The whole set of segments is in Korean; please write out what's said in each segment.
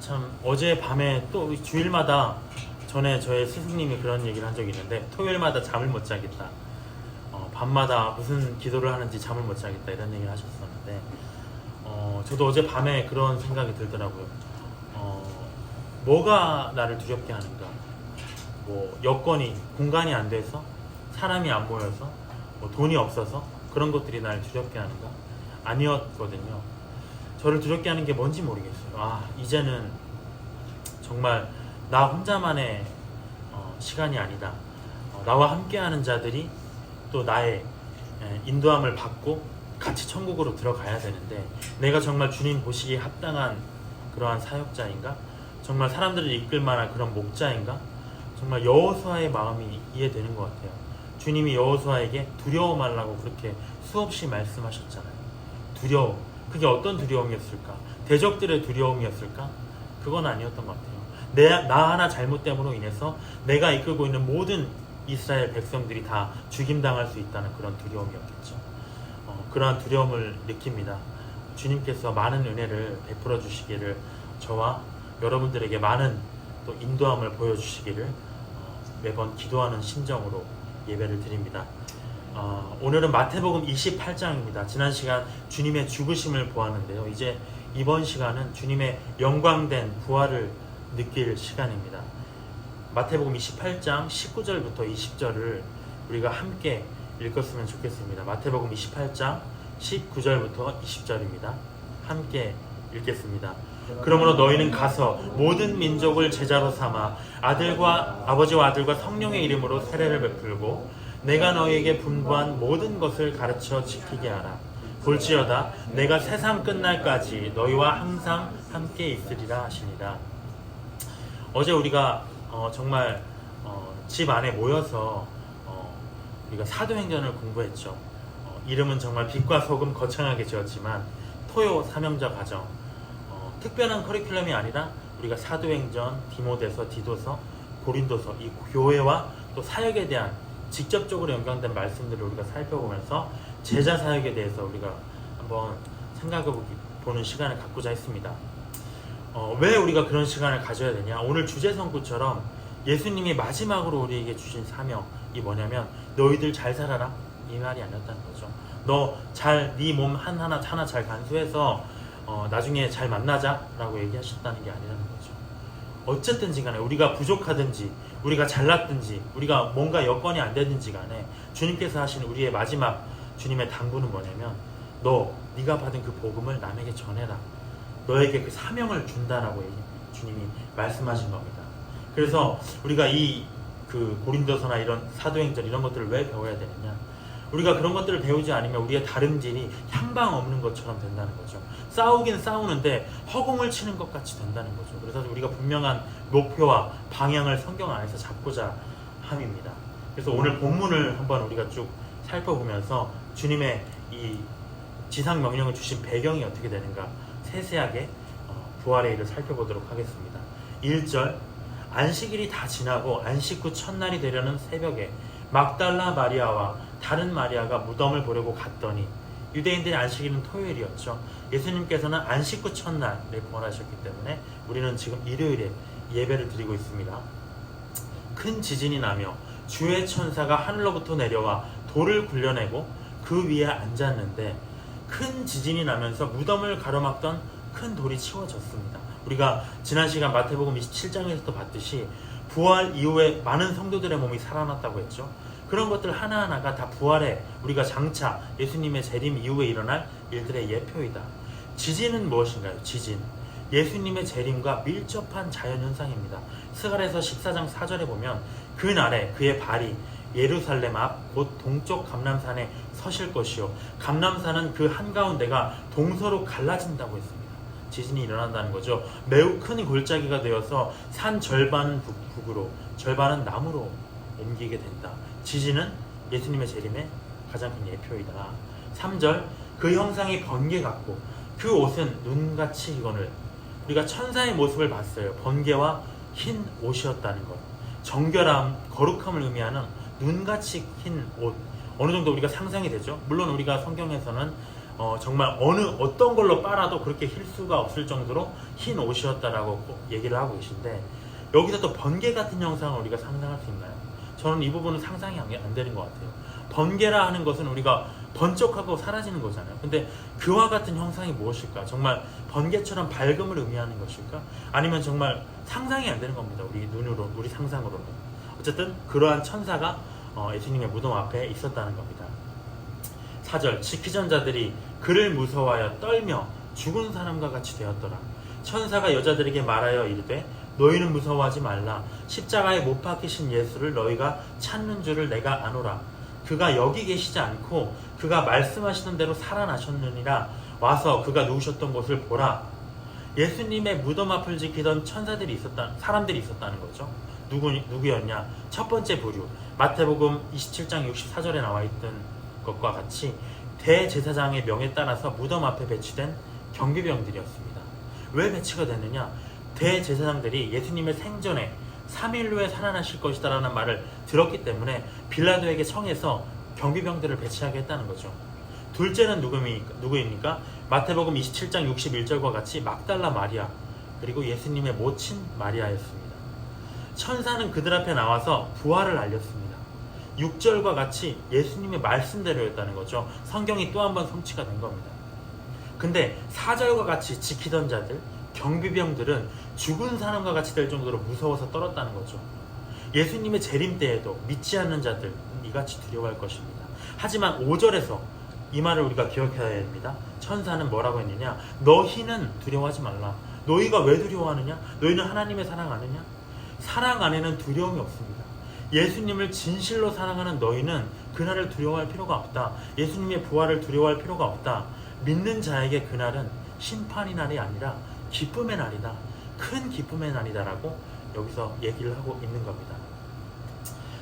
참 어제 밤에 또 주일마다 전에 저의 스승님이 그런 얘기를 한 적이 있는데 토요일마다 잠을 못 자겠다. 어, 밤마다 무슨 기도를 하는지 잠을 못 자겠다 이런 얘기를 하셨었는데 어, 저도 어제 밤에 그런 생각이 들더라고요. 어, 뭐가 나를 두렵게 하는가? 뭐 여건이 공간이 안 돼서 사람이 안 모여서 뭐 돈이 없어서 그런 것들이 나를 두렵게 하는가? 아니었거든요. 저를 두렵게 하는 게 뭔지 모르겠어요. 아 이제는 정말 나 혼자만의 어, 시간이 아니다. 어, 나와 함께하는 자들이 또 나의 에, 인도함을 받고 같이 천국으로 들어가야 되는데 내가 정말 주님 보시기에 합당한 그러한 사역자인가? 정말 사람들을 이끌 만한 그런 목자인가? 정말 여호수아의 마음이 이해되는 것 같아요. 주님이 여호수아에게 두려워 말라고 그렇게 수없이 말씀하셨잖아요. 두려움. 그게 어떤 두려움이었을까? 대적들의 두려움이었을까? 그건 아니었던 것 같아요. 내, 나 하나 잘못됨으로 인해서 내가 이끌고 있는 모든 이스라엘 백성들이 다 죽임당할 수 있다는 그런 두려움이었겠죠. 어, 그러한 두려움을 느낍니다. 주님께서 많은 은혜를 베풀어 주시기를 저와 여러분들에게 많은 또 인도함을 보여주시기를 어, 매번 기도하는 심정으로 예배를 드립니다. 어, 오늘은 마태복음 28장입니다. 지난 시간 주님의 죽으심을 보았는데요. 이제 이번 시간은 주님의 영광된 부활을 느낄 시간입니다. 마태복음 28장 19절부터 20절을 우리가 함께 읽었으면 좋겠습니다. 마태복음 28장 19절부터 20절입니다. 함께 읽겠습니다. 그러므로 너희는 가서 모든 민족을 제자로 삼아 아들과 아버지와 아들과 성령의 이름으로 세례를 베풀고 내가 너희에게 분부한 모든 것을 가르쳐 지키게 하라. 볼지어다 내가 세상 끝날까지 너희와 항상 함께 있으리라 하시니라. 어제 우리가 어, 정말 어, 집 안에 모여서 어, 우리가 사도행전을 공부했죠. 어, 이름은 정말 빛과 소금 거창하게 지었지만 토요 사명자 과정 어, 특별한 커리큘럼이 아니라 우리가 사도행전, 디모데서, 디도서, 고린도서 이 교회와 또 사역에 대한 직접적으로 연관된 말씀들을 우리가 살펴보면서 제자 사역에 대해서 우리가 한번 생각해 보는 시간을 갖고자 했습니다. 어, 왜 우리가 그런 시간을 가져야 되냐? 오늘 주제 선구처럼 예수님이 마지막으로 우리에게 주신 사명이 뭐냐면 너희들 잘 살아라 이 말이 아니었다는 거죠. 너 잘 네 몸 하나 하나 잘 간수해서 어, 나중에 잘 만나자라고 얘기하셨다는 게 아니라는 거죠. 어쨌든지 간에 우리가 부족하든지 우리가 잘났든지 우리가 뭔가 여건이 안 되든지 간에 주님께서 하신 우리의 마지막 주님의 당부는 뭐냐면 너 네가 받은 그 복음을 남에게 전해라. 너에게 그 사명을 준다라고 주님이 말씀하신 겁니다. 그래서 우리가 이 그 고린도서나 이런 사도행전 이런 것들을 왜 배워야 되느냐? 우리가 그런 것들을 배우지 않으면 우리의 다름질이 향방 없는 것처럼 된다는 거죠. 싸우긴 싸우는데 허공을 치는 것 같이 된다는 거죠. 그래서 우리가 분명한 목표와 방향을 성경 안에서 잡고자 함입니다. 그래서 오늘 본문을 한번 우리가 쭉 살펴보면서 주님의 이 지상 명령을 주신 배경이 어떻게 되는가 세세하게 어, 부활의 일을 살펴보도록 하겠습니다. 1절 안식일이 다 지나고 안식 후 첫날이 되려는 새벽에 막달라 마리아와 다른 마리아가 무덤을 보려고 갔더니 유대인들의 안식일은 토요일이었죠. 예수님께서는 안식 후 첫날에 부활하셨기 때문에 우리는 지금 일요일에 예배를 드리고 있습니다. 큰 지진이 나며 주의 천사가 하늘로부터 내려와 돌을 굴려내고 그 위에 앉았는데 큰 지진이 나면서 무덤을 가로막던 큰 돌이 치워졌습니다. 우리가 지난 시간 마태복음 27장에서도 봤듯이 부활 이후에 많은 성도들의 몸이 살아났다고 했죠. 그런 것들 하나하나가 다 부활에 우리가 장차 예수님의 재림 이후에 일어날 일들의 예표이다. 지진은 무엇인가요? 지진. 예수님의 재림과 밀접한 자연현상입니다. 스가랴서 14장 4절에 보면 그날에 그의 발이 예루살렘 앞 곧 동쪽 감람산에 서실 것이요 감람산은 그 한가운데가 동서로 갈라진다고 했습니다. 지진이 일어난다는 거죠. 매우 큰 골짜기가 되어서 산 절반은 북, 북으로 절반은 남으로 옮기게 된다. 지진은 예수님의 재림의 가장 큰 예표이다. 3절 그 형상이 번개 같고 그 옷은 눈같이 이거늘 우리가 천사의 모습을 봤어요. 번개와 흰 옷이었다는 것. 정결함, 거룩함을 의미하는 눈같이 흰 옷. 어느 정도 우리가 상상이 되죠. 물론 우리가 성경에서는 어, 정말 어느 어떤 걸로 빨아도 그렇게 힐 수가 없을 정도로 흰 옷이었다라고 꼭 얘기를 하고 계신데 여기서 또 번개 같은 형상을 우리가 상상할 수 있나요? 저는 이 부분은 상상이 안, 안 되는 것 같아요. 번개라 하는 것은 우리가 번쩍하고 사라지는 거잖아요. 근데 그와 같은 형상이 무엇일까? 정말 번개처럼 밝음을 의미하는 것일까? 아니면 정말 상상이 안 되는 겁니다. 우리 눈으로, 우리 상상으로는. 어쨌든 그러한 천사가 어, 예수님의 무덤 앞에 있었다는 겁니다. 4절 지키전 자들이 그를 무서워하여 떨며 죽은 사람과 같이 되었더라. 천사가 여자들에게 말하여 이르되 너희는 무서워하지 말라. 십자가에 못 박히신 예수를 너희가 찾는 줄을 내가 아노라. 그가 여기 계시지 않고 그가 말씀하시던 대로 살아나셨느니라. 와서 그가 누우셨던 곳을 보라. 예수님의 무덤 앞을 지키던 천사들이 있었다, 사람들이 있었다는 거죠. 누구, 누구였냐? 첫 번째 부류. 마태복음 27장 64절에 나와 있던 것과 같이 대제사장의 명에 따라서 무덤 앞에 배치된 경비병들이었습니다. 왜 배치가 됐느냐? 대제사장들이 예수님의 생전에 3일 후에 살아나실 것이다 라는 말을 들었기 때문에 빌라도에게 청해서 경비병들을 배치하게 했다는 거죠. 둘째는? 누구입니까? 마태복음 27장 61절과 같이 막달라 마리아 그리고 예수님의 모친 마리아였습니다. 천사는 그들 앞에 나와서 부활을 알렸습니다. 6절과 같이 예수님의 말씀대로였다는 거죠. 성경이 또 한 번 성취가 된 겁니다. 근데 4절과 같이 지키던 자들, 경비병들은 죽은 사람과 같이 될 정도로 무서워서 떨었다는 거죠. 예수님의 재림 때에도 믿지 않는 자들 이같이 두려워할 것입니다. 하지만 5절에서 이 말을 우리가 기억해야 됩니다. 천사는 뭐라고 했느냐? 너희는 두려워하지 말라. 너희가 왜 두려워하느냐? 너희는 하나님의 사랑 아느냐? 사랑 안에는 두려움이 없습니다. 예수님을 진실로 사랑하는 너희는 그날을 두려워할 필요가 없다. 예수님의 부활을 두려워할 필요가 없다. 믿는 자에게 그날은 심판의 날이 아니라 기쁨의 날이다. 큰 기쁨의 날이다라고 여기서 얘기를 하고 있는 겁니다.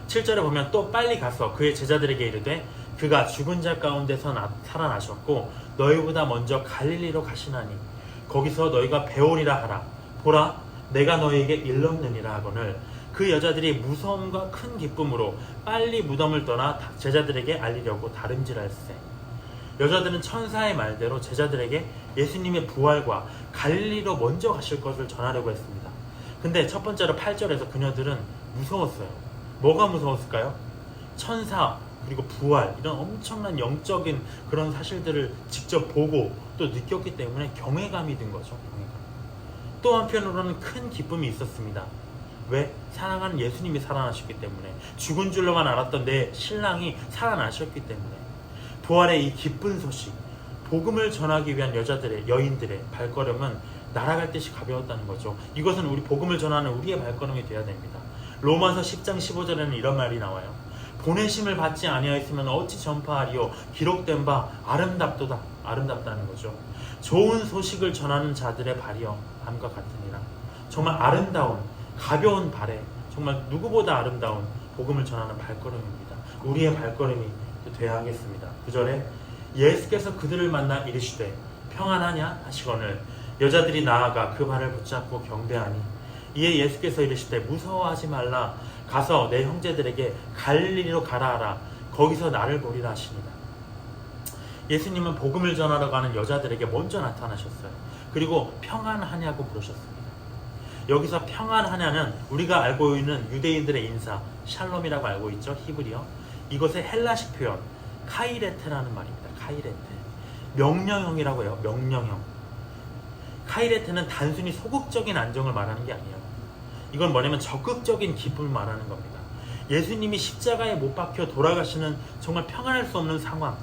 7절에 보면 또 빨리 가서 그의 제자들에게 이르되 그가 죽은 자 가운데서 나, 살아나셨고 너희보다 먼저 갈릴리로 가시나니 거기서 너희가 배우리라 하라 보라 내가 너희에게 일렀느니라 하거늘 그 여자들이 무서움과 큰 기쁨으로 빨리 무덤을 떠나 제자들에게 알리려고 다름질할세 여자들은 천사의 말대로 제자들에게 예수님의 부활과 갈릴리로 먼저 가실 것을 전하려고 했습니다. 근데 첫 번째로 8절에서 그녀들은 무서웠어요. 뭐가 무서웠을까요? 천사 그리고 부활 이런 엄청난 영적인 그런 사실들을 직접 보고 또 느꼈기 때문에 경외감이 든 거죠. 경외감. 또 한편으로는 큰 기쁨이 있었습니다. 왜? 사랑하는 예수님이 살아나셨기 때문에 죽은 줄로만 알았던 내 신랑이 살아나셨기 때문에 부활의 이 기쁜 소식 복음을 전하기 위한 여자들의 여인들의 발걸음은 날아갈 듯이 가벼웠다는 거죠. 이것은 우리 복음을 전하는 우리의 발걸음이 되어야 됩니다. 로마서 10장 15절에는 이런 말이 나와요. 보내심을 받지 아니하였으면 어찌 전파하리요 기록된 바 아름답도다 아름답다는 거죠. 좋은 소식을 전하는 자들의 발이여 함과 같으니라. 정말 아름다운 가벼운 발에 정말 누구보다 아름다운 복음을 전하는 발걸음입니다. 우리의 발걸음이 돼야 하겠습니다. 9절에 예수께서 그들을 만나 이르시되 평안하냐 하시거늘 여자들이 나아가 그 발을 붙잡고 경배하니 이에 예수께서 이르시되 무서워하지 말라 가서 내 형제들에게 갈릴리로 가라 하라 거기서 나를 보리라 하시니라 예수님은 복음을 전하러 가는 여자들에게 먼저 나타나셨어요. 그리고 평안하냐고 부르셨습니다. 여기서 평안하냐는 우리가 알고 있는 유대인들의 인사 샬롬이라고 알고 있죠 히브리어 이것의 헬라식 표현 카이레테라는 말입니다. 카이레테 명령형이라고 해요. 명령형 카이레테는 단순히 소극적인 안정을 말하는 게 아니에요. 이건 뭐냐면 적극적인 기쁨을 말하는 겁니다. 예수님이 십자가에 못 박혀 돌아가시는 정말 평안할 수 없는 상황.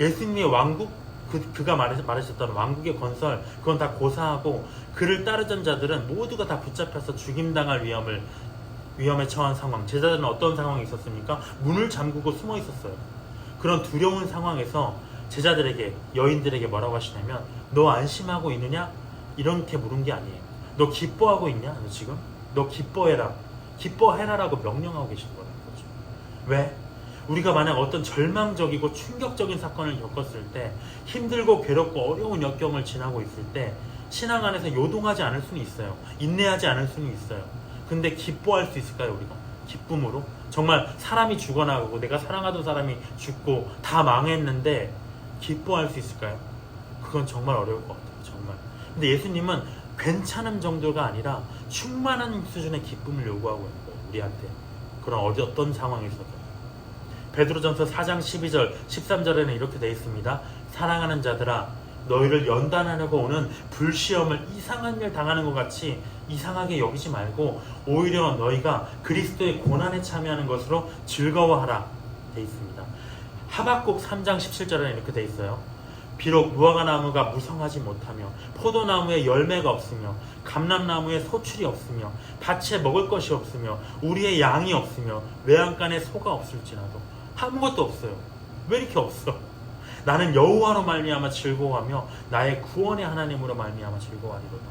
예수님의 왕국, 그, 그가 말하, 말하셨던 왕국의 건설, 그건 다 고사하고 그를 따르던 자들은 모두가 다 붙잡혀서 죽임당할 위험을, 위험에 처한 상황. 제자들은 어떤 상황이 있었습니까? 문을 잠그고 숨어 있었어요. 그런 두려운 상황에서 제자들에게, 여인들에게 뭐라고 하시냐면, 너 안심하고 있느냐? 이렇게 물은 게 아니에요. 너 기뻐하고 있냐? 너 지금? 너 기뻐해라. 기뻐해라라고 명령하고 계신 거라는 거죠. 왜? 우리가 만약 어떤 절망적이고 충격적인 사건을 겪었을 때 힘들고 괴롭고 어려운 역경을 지나고 있을 때 신앙 안에서 요동하지 않을 수는 있어요. 인내하지 않을 수는 있어요. 근데 기뻐할 수 있을까요, 우리가? 기쁨으로? 정말 사람이 죽어나가고 내가 사랑하던 사람이 죽고 다 망했는데 기뻐할 수 있을까요? 그건 정말 어려울 것 같아요. 정말. 근데 예수님은 괜찮은 정도가 아니라 충만한 수준의 기쁨을 요구하고 있는 거예요. 우리한테. 그런 어떤 상황에서도. 베드로전서 4장 12절, 13절에는 이렇게 되어 있습니다. 사랑하는 자들아 너희를 연단하려고 오는 불시험을 이상한 일 당하는 것 같이 이상하게 여기지 말고 오히려 너희가 그리스도의 고난에 참여하는 것으로 즐거워하라 돼 있습니다. 하박국 3장 17절에는 이렇게 돼 있어요. 비록 무화과 나무가 무성하지 못하며 포도나무에 열매가 없으며 감람나무에 소출이 없으며 밭에 먹을 것이 없으며 우리의 양이 없으며 외양간에 소가 없을지라도 아무것도 없어요. 왜 이렇게 없어? 나는 여호와로 말미암아 즐거워하며 나의 구원의 하나님으로 말미암아 즐거워하리로다.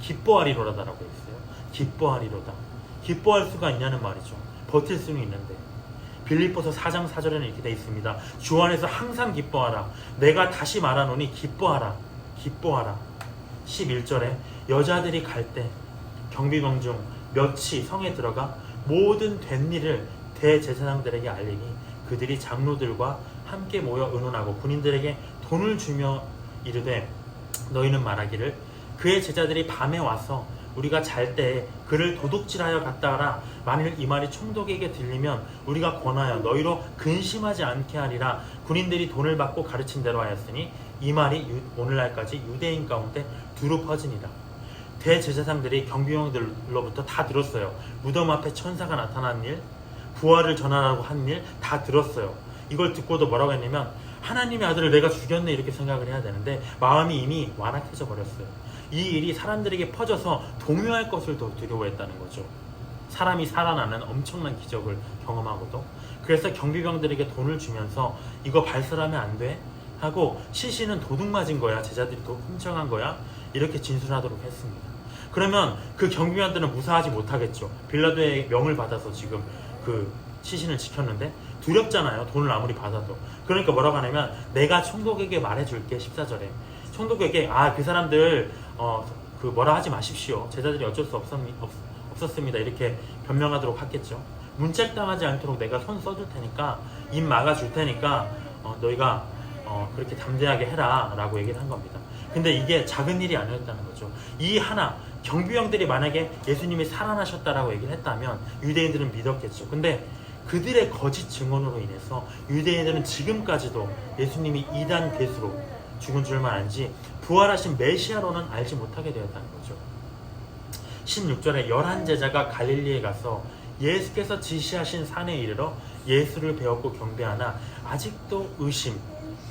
기뻐하리로다라고 했어요. 기뻐하리로다. 기뻐할 수가 있냐는 말이죠. 버틸 수는 있는데. 빌립보서 4장 4절에는 이렇게 되어 있습니다. 주 안에서 항상 기뻐하라. 내가 다시 말하노니 기뻐하라. 기뻐하라. 11절에 여자들이 갈 때 경비병 중 몇이 성에 들어가 모든 된 일을 대제사장들에게 알리니 그들이 장로들과 함께 모여 의논하고 군인들에게 돈을 주며 이르되 너희는 말하기를 그의 제자들이 밤에 와서 우리가 잘때 그를 도둑질하여 갔다 하라. 만일 이 말이 총독에게 들리면 우리가 권하여 너희로 근심하지 않게 하리라. 군인들이 돈을 받고 가르친 대로 하였으니 이 말이 유- 오늘날까지 유대인 가운데 두루 퍼지니라 대제사장들이 경비병들로부터 다 들었어요. 무덤 앞에 천사가 나타난 일 부활을 전하라고 한 일 다 들었어요 이걸 듣고도 뭐라고 했냐면 하나님의 아들을 내가 죽였네 이렇게 생각을 해야 되는데 마음이 이미 완악해져 버렸어요. 이 일이 사람들에게 퍼져서 동요할 것을 더 두려워했다는 거죠. 사람이 살아나는 엄청난 기적을 경험하고도 그래서 경비병들에게 돈을 주면서 이거 발설하면 안 돼? 하고 시신은 도둑 맞은 거야 제자들이 도 훔쳐간 거야 이렇게 진술하도록 했습니다. 그러면 그 경비병들은 무사하지 못하겠죠. 빌라도의 명을 받아서 지금 그 시신을 지켰는데 두렵잖아요. 돈을 아무리 받아도. 그러니까 뭐라고 하냐면 내가 총독에게 말해줄게 14절에 총독에게 아 그 사람들 어 그 뭐라 하지 마십시오. 제자들이 어쩔 수 없었, 없, 없었습니다. 이렇게 변명하도록 하겠죠. 문책당하지 않도록 내가 손 써줄 테니까 입 막아줄 테니까 어, 너희가 어, 그렇게 담대하게 해라 라고 얘기를 한 겁니다. 근데 이게 작은 일이 아니었다는 거죠. 이 하나 경비병들이 만약에 예수님이 살아나셨다라고 얘기를 했다면 유대인들은 믿었겠죠. 근데 그들의 거짓 증언으로 인해서 유대인들은 지금까지도 예수님이 이단 괴수로 죽은 줄만 알지 부활하신 메시아로는 알지 못하게 되었다는 거죠. 16절에 열한 제자가 갈릴리에 가서 예수께서 지시하신 산에 이르러 예수를 배웠고 경배하나 아직도 의심,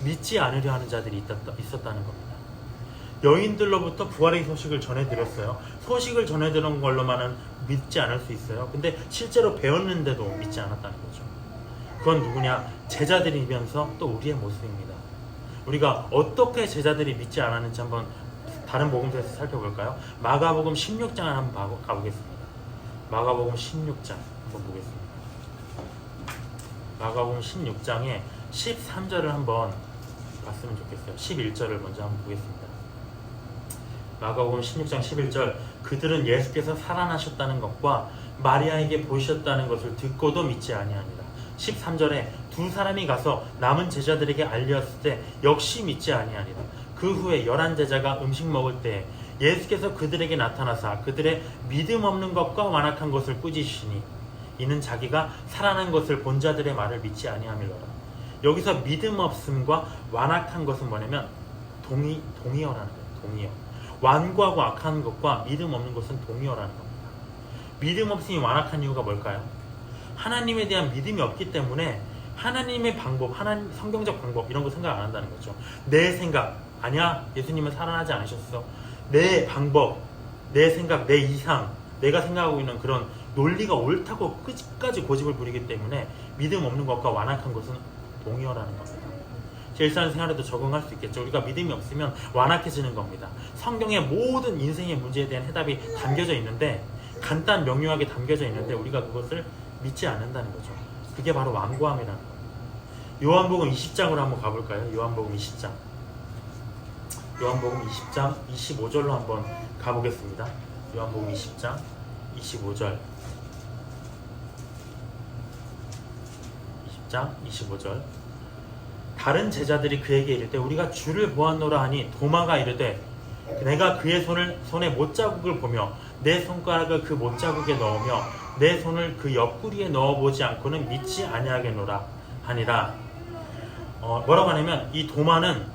믿지 않으려 하는 자들이 있었다, 있었다는 겁니다. 여인들로부터 부활의 소식을 전해드렸어요. 소식을 전해드린 걸로만은 믿지 않을 수 있어요. 근데 실제로 배웠는데도 믿지 않았다는 거죠. 그건 누구냐? 제자들이면서 또 우리의 모습입니다. 우리가 어떻게 제자들이 믿지 않았는지 한번 다른 복음서에서 살펴볼까요? 마가복음 16장을 한번 봐- 가보겠습니다. 마가복음 16장 한번 보겠습니다. 마가복음 16장에 13절을 한번 봤으면 좋겠어요. 11절을 먼저 한번 보겠습니다. 마가복음 16장 11절 그들은 예수께서 살아나셨다는 것과 마리아에게 보이셨다는 것을 듣고도 믿지 아니하니라. 13절에 두 사람이 가서 남은 제자들에게 알렸을 때 역시 믿지 아니하니라. 그 후에 열한 제자가 음식 먹을 때 예수께서 그들에게 나타나사 그들의 믿음 없는 것과 완악한 것을 꾸짖으시니 이는 자기가 살아난 것을 본 자들의 말을 믿지 아니함이로라. 여기서 믿음 없음과 완악한 것은 뭐냐면 동의 동의어라는 거예요. 동의어. 완고하고 악한 것과 믿음 없는 것은 동의어라는 겁니다. 믿음 없음이 완악한 이유가 뭘까요? 하나님에 대한 믿음이 없기 때문에 하나님의 방법, 하나님 성경적 방법 이런 거 생각 안 한다는 거죠. 내 생각 아니야 예수님은 살아나지 않으셨어. 내 방법, 내 생각, 내 이상, 내가 생각하고 있는 그런 논리가 옳다고 끝까지 고집을 부리기 때문에 믿음 없는 것과 완악한 것은 동의어라는 겁니다. 제 일상생활에도 적응할 수 있겠죠. 우리가 믿음이 없으면 완악해지는 겁니다. 성경의 모든 인생의 문제에 대한 해답이 담겨져 있는데 간단 명료하게 담겨져 있는데 우리가 그것을 믿지 않는다는 거죠. 그게 바로 완고함이라는 겁니다. 요한복음 20장으로 한번 가볼까요? 요한복음 20장. 요한복음 20장 25절로 한번 가보겠습니다. 요한복음 20장 25절. 20장 25절. 다른 제자들이 그에게 때 우리가 주를 보았노라 하니 도마가 이르되 내가 그의 손을 손에 못자국을 보며 내 손가락을 그 못자국에 넣으며 내 손을 그 옆구리에 넣어보지 않고는 믿지 아니하겠노라 하니라. 어, 뭐라고 하냐면 이 도마는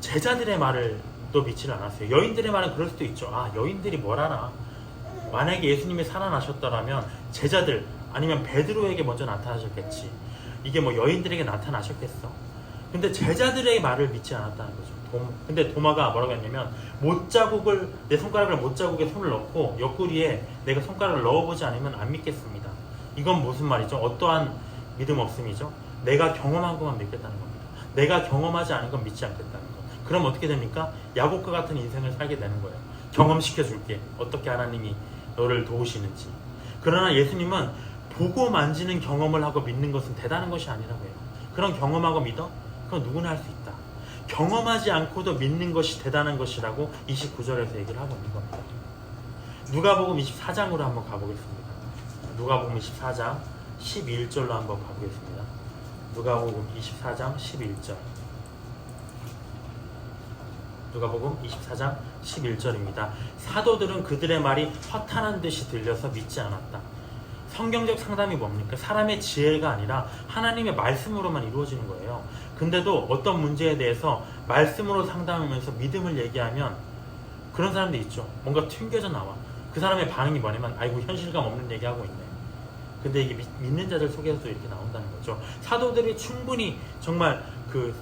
제자들의 말을 또 믿지를 않았어요. 여인들의 말은 그럴 수도 있죠. 아 여인들이 뭘 알아 만약에 예수님이 살아나셨더라면 제자들 아니면 베드로에게 먼저 나타나셨겠지. 이게 뭐 여인들에게 나타나셨겠어 근데 제자들의 말을 믿지 않았다는 거죠. 도, 근데 도마가 뭐라고 했냐면 못자국을 내 손가락을 못자국에 손을 넣고 옆구리에 내가 손가락을 넣어보지 않으면 안 믿겠습니다. 이건 무슨 말이죠? 어떠한 믿음 없음이죠? 내가 경험한 것만 믿겠다는 겁니다. 내가 경험하지 않은 건 믿지 않겠다는 거. 그럼 어떻게 됩니까? 야곱과 같은 인생을 살게 되는 거예요. 경험시켜 줄게. 어떻게 하나님이 너를 도우시는지. 그러나 예수님은 보고 만지는 경험을 하고 믿는 것은 대단한 것이 아니라고 해요. 그런 경험하고 믿어? 그건 누구나 할 수 있다 경험하지 않고도 믿는 것이 대단한 것이라고 29절에서 얘기를 하고 있는 겁니다 누가복음 24장으로 한번 가보겠습니다 누가복음 24장 11절로 한번 가보겠습니다 누가복음 24장 11절 누가복음 24장 11절입니다. 사도들은 그들의 말이 허탄한 듯이 들려서 믿지 않았다. 성경적 상담이 뭡니까? 사람의 지혜가 아니라 하나님의 말씀으로만 이루어지는 거예요. 근데도 어떤 문제에 대해서 말씀으로 상담하면서 믿음을 얘기하면 그런 사람도 있죠. 뭔가 튕겨져 나와. 그 사람의 반응이 뭐냐면 아이고 현실감 없는 얘기하고 있네. 근데 이게 믿, 믿는 자들 속에서도 이렇게 나온다는 거죠. 사도들이 충분히 정말 그,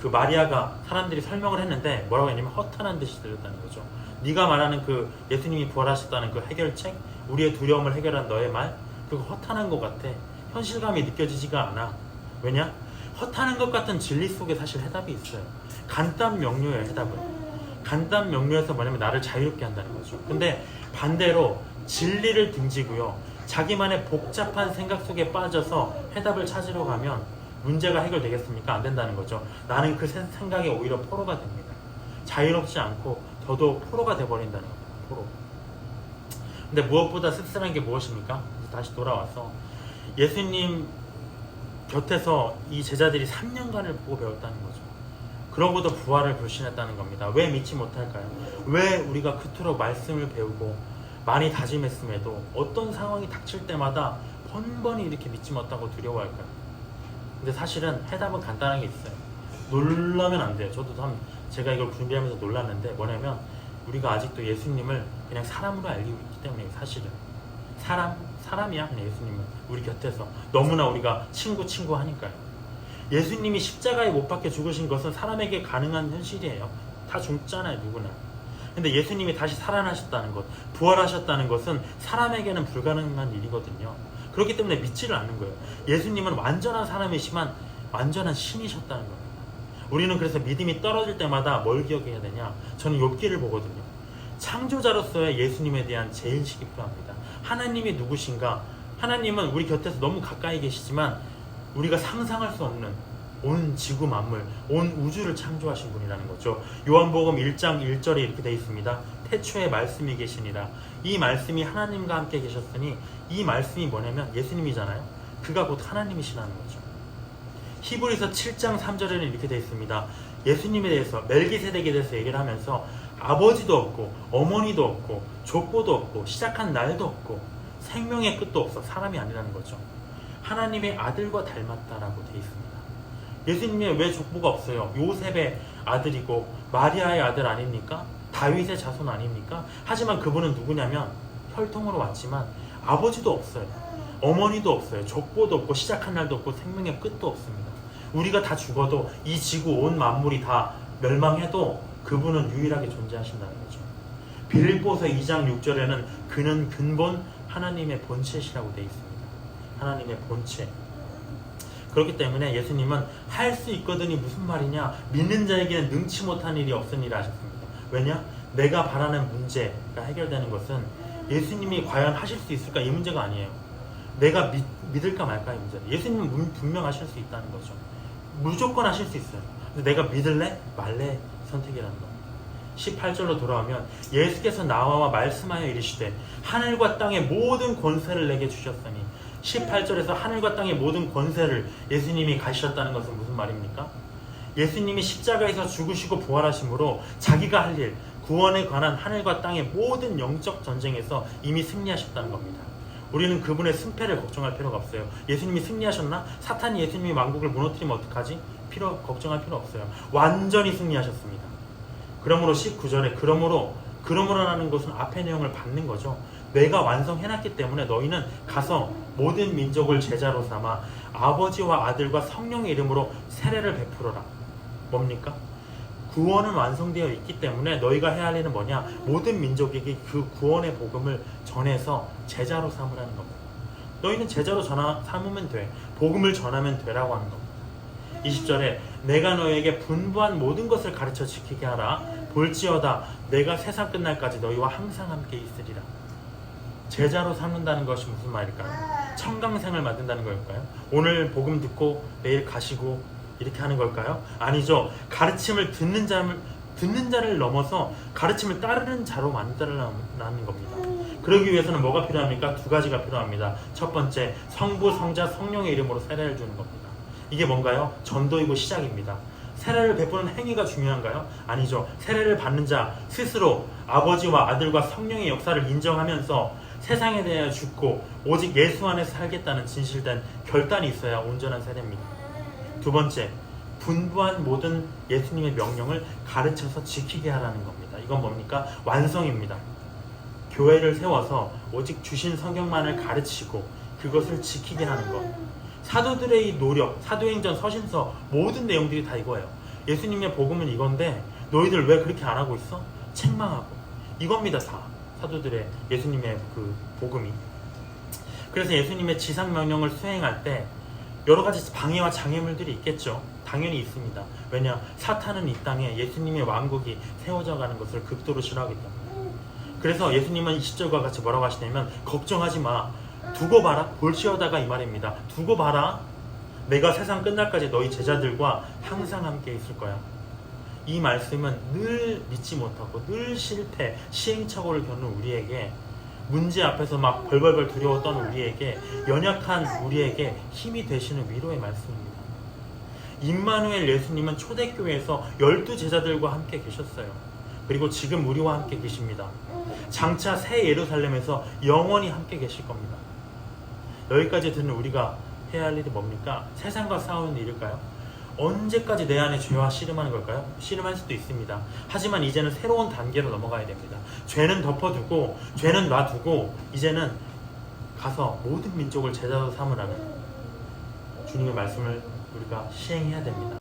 그 마리아가 사람들이 설명을 했는데 뭐라고 했냐면 허탄한 듯이 들렸다는 거죠. 네가 말하는 그 예수님이 부활하셨다는 그 해결책, 우리의 두려움을 해결한 너의 말, 그거 허탄한 것 같아. 현실감이 느껴지지가 않아. 왜냐? 허탄한 것 같은 진리 속에 사실 해답이 있어요. 간단 명료해요, 해답은. 간단 명료해서 뭐냐면 나를 자유롭게 한다는 거죠. 근데 반대로 진리를 등지고요. 자기만의 복잡한 생각 속에 빠져서 해답을 찾으러 가면 문제가 해결되겠습니까? 안 된다는 거죠. 나는 그 생- 생각에 오히려 포로가 됩니다. 자유롭지 않고 더더욱 포로가 돼버린다는 겁니다. 포로. 근데 무엇보다 씁쓸한 게 무엇입니까? 다시 돌아와서 예수님 곁에서 이 제자들이 3년간을 보고 배웠다는 거죠. 그러고도 부활을 불신했다는 겁니다. 왜 믿지 못할까요? 왜 우리가 그토록 말씀을 배우고 많이 다짐했음에도 어떤 상황이 닥칠 때마다 번번이 이렇게 믿지 못하고 두려워할까요? 근데 사실은 해답은 간단한 게 있어요. 놀라면 안 돼요. 저도 참 제가 이걸 준비하면서 놀랐는데 뭐냐면 우리가 아직도 예수님을 그냥 사람으로 알고 있기 때문에 사실은 사람 사람이야 그냥 예수님은 우리 곁에서 너무나 우리가 친구 친구 하니까요. 예수님이 십자가에 못 박혀 죽으신 것은 사람에게 가능한 현실이에요. 다 죽잖아요, 누구나. 근데 예수님이 다시 살아나셨다는 것, 부활하셨다는 것은 사람에게는 불가능한 일이거든요. 그렇기 때문에 믿지를 않는 거예요. 예수님은 완전한 사람이시만 완전한 신이셨다는 겁니다. 우리는 그래서 믿음이 떨어질 때마다 뭘 기억해야 되냐? 저는 욥기를 보거든요. 창조자로서의 예수님에 대한 제인식이 필요합니다. 하나님이 누구신가? 하나님은 우리 곁에서 너무 가까이 계시지만 우리가 상상할 수 없는 온 지구 만물, 온 우주를 창조하신 분이라는 거죠. 요한복음 1장 1절에 이렇게 되어 있습니다. 태초에 말씀이 계시니라. 이 말씀이 하나님과 함께 계셨으니 이 말씀이 뭐냐면 예수님이잖아요. 그가 곧 하나님이시라는 거죠. 히브리서 7장 3절에는 이렇게 되어 있습니다. 예수님에 대해서 멜기세덱에 대해서 얘기를 하면서 아버지도 없고 어머니도 없고 족보도 없고 시작한 날도 없고 생명의 끝도 없어 사람이 아니라는 거죠. 하나님의 아들과 닮았다라고 되어 있습니다. 예수님의 왜 족보가 없어요? 요셉의 아들이고 마리아의 아들 아닙니까? 다윗의 자손 아닙니까? 하지만 그분은 누구냐면 혈통으로 왔지만 아버지도 없어요. 어머니도 없어요. 족보도 없고 시작한 날도 없고 생명의 끝도 없습니다. 우리가 다 죽어도 이 지구 온 만물이 다 멸망해도 그분은 유일하게 존재하신다는 거죠. 빌립보서 2장 6절에는 그는 근본 하나님의 본체시라고 되어 있습니다. 하나님의 본체. 그렇기 때문에 예수님은 할 수 있거든이 무슨 말이냐? 믿는 자에게는 능치 못한 일이 없으니라 하셨습니다. 왜냐? 내가 바라는 문제가 해결되는 것은 예수님이 과연 하실 수 있을까 이 문제가 아니에요. 내가 믿, 믿을까 말까의 문제예요. 예수님은 분- 분명 하실 수 있다는 거죠. 무조건 하실 수 있어요. 근데 내가 믿을래? 말래? 선택이라는 거. 18절로 돌아오면 예수께서 나와 말씀하여 이르시되 하늘과 땅의 모든 권세를 내게 주셨으니 18절에서 하늘과 땅의 모든 권세를 예수님이 가지셨다는 것은 무슨 말입니까? 예수님이 십자가에서 죽으시고 부활하심으로 자기가 할 일, 구원에 관한 하늘과 땅의 모든 영적 전쟁에서 이미 승리하셨다는 겁니다. 우리는 그분의 승패를 걱정할 필요가 없어요. 예수님이 승리하셨나? 사탄이 예수님이 왕국을 무너뜨리면 어떡하지? 필요 걱정할 필요 없어요. 완전히 승리하셨습니다. 그러므로 19절에 그러므로 그러므로라는 것은 앞의 내용을 받는 거죠. 내가 완성해놨기 때문에 너희는 가서 모든 민족을 제자로 삼아 아버지와 아들과 성령의 이름으로 세례를 베풀어라. 뭡니까? 구원은 완성되어 있기 때문에 너희가 해야 할 일은 뭐냐? 모든 민족에게 그 구원의 복음을 전해서 제자로 삼으라는 겁니다. 너희는 제자로 전하, 삼으면 돼. 복음을 전하면 되라고 하는 겁니다. 20절에 내가 너에게 분부한 모든 것을 가르쳐 지키게 하라. 볼지어다 내가 세상 끝날까지 너희와 항상 함께 있으리라. 제자로 삼는다는 것이 무슨 말일까요? 청강생을 만든다는 걸까요? 오늘 복음 듣고 내일 가시고 이렇게 하는 걸까요? 아니죠. 가르침을 듣는 자를 듣는 자를 넘어서 가르침을 따르는 자로 만들어라는 겁니다. 그러기 위해서는 뭐가 필요합니까? 두 가지가 필요합니다. 첫 번째, 성부, 성자, 성령의 이름으로 세례를 주는 겁니다. 이게 뭔가요? 전도이고 시작입니다. 세례를 베푸는 행위가 중요한가요? 아니죠. 세례를 받는 자 스스로 아버지와 아들과 성령의 역사를 인정하면서 세상에 대해 죽고 오직 예수 안에서 살겠다는 진실된 결단이 있어야 온전한 세례입니다. 두 번째, 분부한 모든 예수님의 명령을 가르쳐서 지키게 하라는 겁니다. 이건 뭡니까? 완성입니다. 교회를 세워서 오직 주신 성경만을 가르치고 그것을 지키게 하는 것. 사도들의 이 노력, 사도행전, 서신서 모든 내용들이 다 이거예요. 예수님의 복음은 이건데 너희들 왜 그렇게 안 하고 있어? 책망하고 이겁니다 다 사도들의 예수님의 그 복음이. 그래서 예수님의 지상 명령을 수행할 때 여러 가지 방해와 장애물들이 있겠죠. 당연히 있습니다. 왜냐 사탄은 이 땅에 예수님의 왕국이 세워져 가는 것을 극도로 싫어하기 때문에. 그래서 예수님은 20절과 같이 뭐라고 하시냐면 걱정하지 마. 두고 봐라. 볼지어다가 이 말입니다. 두고 봐라. 내가 세상 끝날까지 너희 제자들과 항상 함께 있을 거야. 이 말씀은 늘 믿지 못하고 늘 실패, 시행착오를 겪는 우리에게 문제 앞에서 막 벌벌벌 두려웠던 우리에게 연약한 우리에게 힘이 되시는 위로의 말씀입니다. 임마누엘 예수님은 초대교회에서 열두 제자들과 함께 계셨어요. 그리고 지금 우리와 함께 계십니다. 장차 새 예루살렘에서 영원히 함께 계실 겁니다. 여기까지 듣는 우리가 해야 할 일이 뭡니까? 세상과 싸우는 일일까요? 언제까지 내 안에 죄와 씨름하는 걸까요? 씨름할 수도 있습니다. 하지만 이제는 새로운 단계로 넘어가야 됩니다. 죄는 덮어두고, 죄는 놔두고, 이제는 가서 모든 민족을 제자로 삼으라는 주님의 말씀을 우리가 시행해야 됩니다.